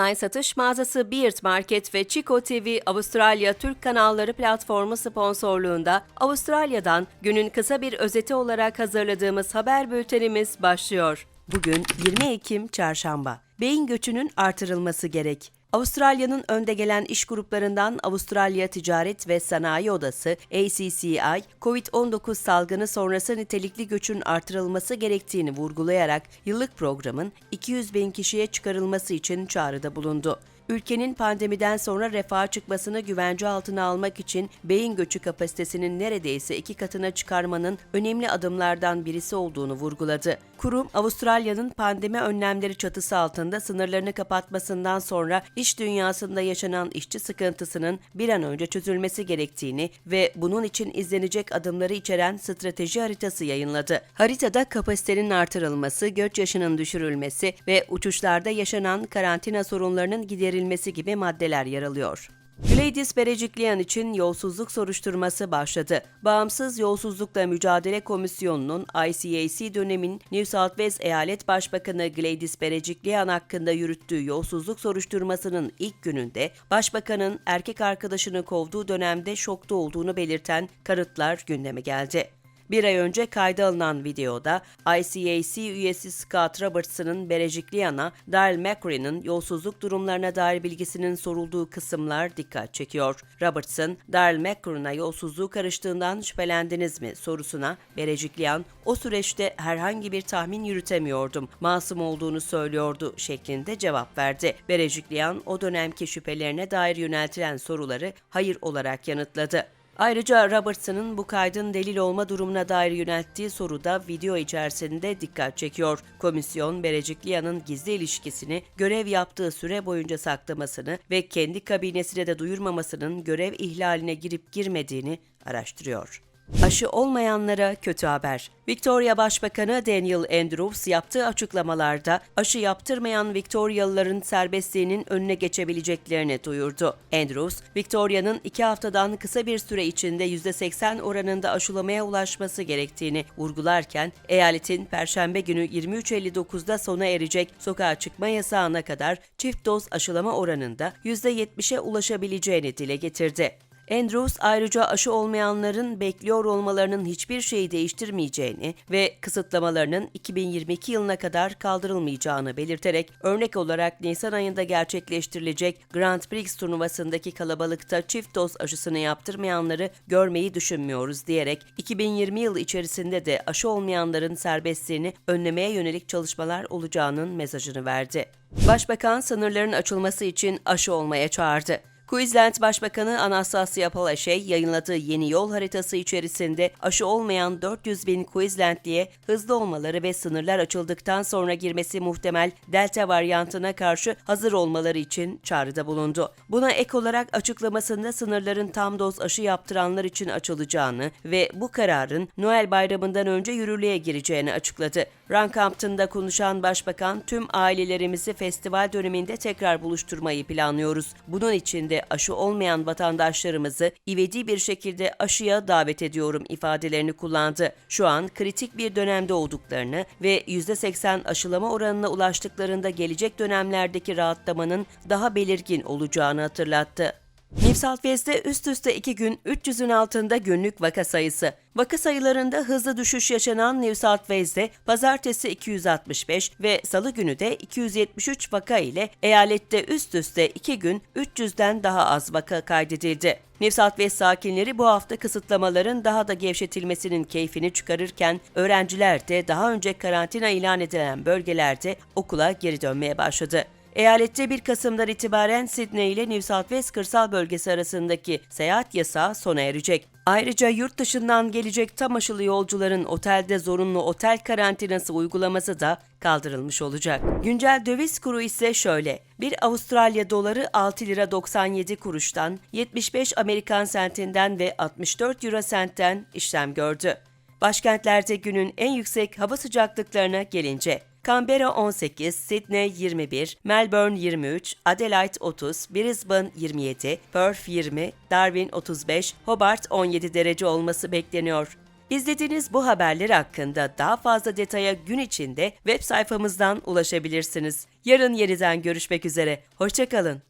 Online satış mağazası Beard Market ve Chico TV Avustralya Türk kanalları platformu sponsorluğunda Avustralya'dan günün kısa bir özeti olarak hazırladığımız haber bültenimiz başlıyor. Bugün 20 Ekim Çarşamba. Beyin göçünün artırılması gerek. Avustralya'nın önde gelen iş gruplarından Avustralya Ticaret ve Sanayi Odası ACCI, COVID-19 salgını sonrası nitelikli göçün artırılması gerektiğini vurgulayarak yıllık programın 200 bin kişiye çıkarılması için çağrıda bulundu. Ülkenin pandemiden sonra refaha çıkmasını güvence altına almak için beyin göçü kapasitesinin neredeyse iki katına çıkarmanın önemli adımlardan birisi olduğunu vurguladı. Kurum, Avustralya'nın pandemi önlemleri çatısı altında sınırlarını kapatmasından sonra iş dünyasında yaşanan işçi sıkıntısının bir an önce çözülmesi gerektiğini ve bunun için izlenecek adımları içeren strateji haritası yayınladı. Haritada kapasitenin artırılması, göç yaşının düşürülmesi ve uçuşlarda yaşanan karantina sorunlarının giderilmesi gibi maddeler yer alıyor. Gladys Berecikliyan için yolsuzluk soruşturması başladı. Bağımsız Yolsuzlukla Mücadele Komisyonu'nun ICAC dönemin New South Wales Eyalet Başbakanı Gladys Berecikliyan hakkında yürüttüğü yolsuzluk soruşturmasının ilk gününde Başbakanın erkek arkadaşını kovduğu dönemde şokta olduğunu belirten kanıtlar gündeme geldi. Bir ay önce kayda alınan videoda ICAC üyesi Scott Robertson'ın Berejikliyan'a Daryl McCree'nin yolsuzluk durumlarına dair bilgisinin sorulduğu kısımlar dikkat çekiyor. Robertson, Daryl McCree'na yolsuzluğu karıştığından şüphelendiniz mi sorusuna Berejikliyan, o süreçte herhangi bir tahmin yürütemiyordum, masum olduğunu söylüyordu şeklinde cevap verdi. Berejikliyan o dönemki şüphelerine dair yöneltilen soruları hayır olarak yanıtladı. Ayrıca Robertson'ın bu kaydın delil olma durumuna dair yönelttiği soru da video içerisinde dikkat çekiyor. Komisyon, Berecikliyan'ın gizli ilişkisini görev yaptığı süre boyunca saklamasını ve kendi kabinesine de duyurmamasının görev ihlaline girip girmediğini araştırıyor. Aşı olmayanlara kötü haber. Victoria Başbakanı Daniel Andrews yaptığı açıklamalarda aşı yaptırmayan Victorialıların serbestliğinin önüne geçebileceklerini duyurdu. Andrews, Victoria'nın iki haftadan kısa bir süre içinde %80 oranında aşılamaya ulaşması gerektiğini vurgularken, eyaletin Perşembe günü 23.59'da sona erecek sokağa çıkma yasağına kadar çift doz aşılama oranında %70'e ulaşabileceğini dile getirdi. Andrews ayrıca aşı olmayanların bekliyor olmalarının hiçbir şeyi değiştirmeyeceğini ve kısıtlamalarının 2022 yılına kadar kaldırılmayacağını belirterek örnek olarak Nisan ayında gerçekleştirilecek Grand Prix turnuvasındaki kalabalıkta çift doz aşısını yaptırmayanları görmeyi düşünmüyoruz diyerek 2020 yılı içerisinde de aşı olmayanların serbestliğini önlemeye yönelik çalışmalar olacağının mesajını verdi. Başbakan sınırların açılması için aşı olmaya çağırdı. Queensland Başbakanı Anastasia Palaszczuk yayınladığı yeni yol haritası içerisinde aşı olmayan 400 bin Queenslandliye hızlı olmaları ve sınırlar açıldıktan sonra girmesi muhtemel Delta varyantına karşı hazır olmaları için çağrıda bulundu. Buna ek olarak açıklamasında sınırların tam doz aşı yaptıranlar için açılacağını ve bu kararın Noel bayramından önce yürürlüğe gireceğini açıkladı. Rankampton'da konuşan başbakan tüm ailelerimizi festival döneminde tekrar buluşturmayı planlıyoruz. Bunun için de aşı olmayan vatandaşlarımızı ivedi bir şekilde aşıya davet ediyorum ifadelerini kullandı. Şu an kritik bir dönemde olduklarını ve %80 aşılama oranına ulaştıklarında gelecek dönemlerdeki rahatlamanın daha belirgin olacağını hatırlattı. New South Wales'te üst üste iki gün 300'ün altında günlük vaka sayısı. Vaka sayılarında hızlı düşüş yaşanan New South Wales'te pazartesi 265 ve salı günü de 273 vaka ile eyalette üst üste iki gün 300'den daha az vaka kaydedildi. New South Wales sakinleri bu hafta kısıtlamaların daha da gevşetilmesinin keyfini çıkarırken öğrenciler de daha önce karantina ilan edilen bölgelerde okula geri dönmeye başladı. Eyalette 1 Kasım'dan itibaren Sydney ile New South Wales kırsal bölgesi arasındaki seyahat yasağı sona erecek. Ayrıca yurt dışından gelecek tam aşılı yolcuların otelde zorunlu otel karantinası uygulaması da kaldırılmış olacak. Güncel döviz kuru ise şöyle. Bir Avustralya doları 6 lira 97 kuruştan, 75 Amerikan sentinden ve 64 euro sentten işlem gördü. Başkentlerde günün en yüksek hava sıcaklıklarına gelince Canberra 18, Sydney 21, Melbourne 23, Adelaide 30, Brisbane 27, Perth 20, Darwin 35, Hobart 17 derece olması bekleniyor. İzlediğiniz bu haberler hakkında daha fazla detaya gün içinde web sayfamızdan ulaşabilirsiniz. Yarın yeniden görüşmek üzere. Hoşçakalın.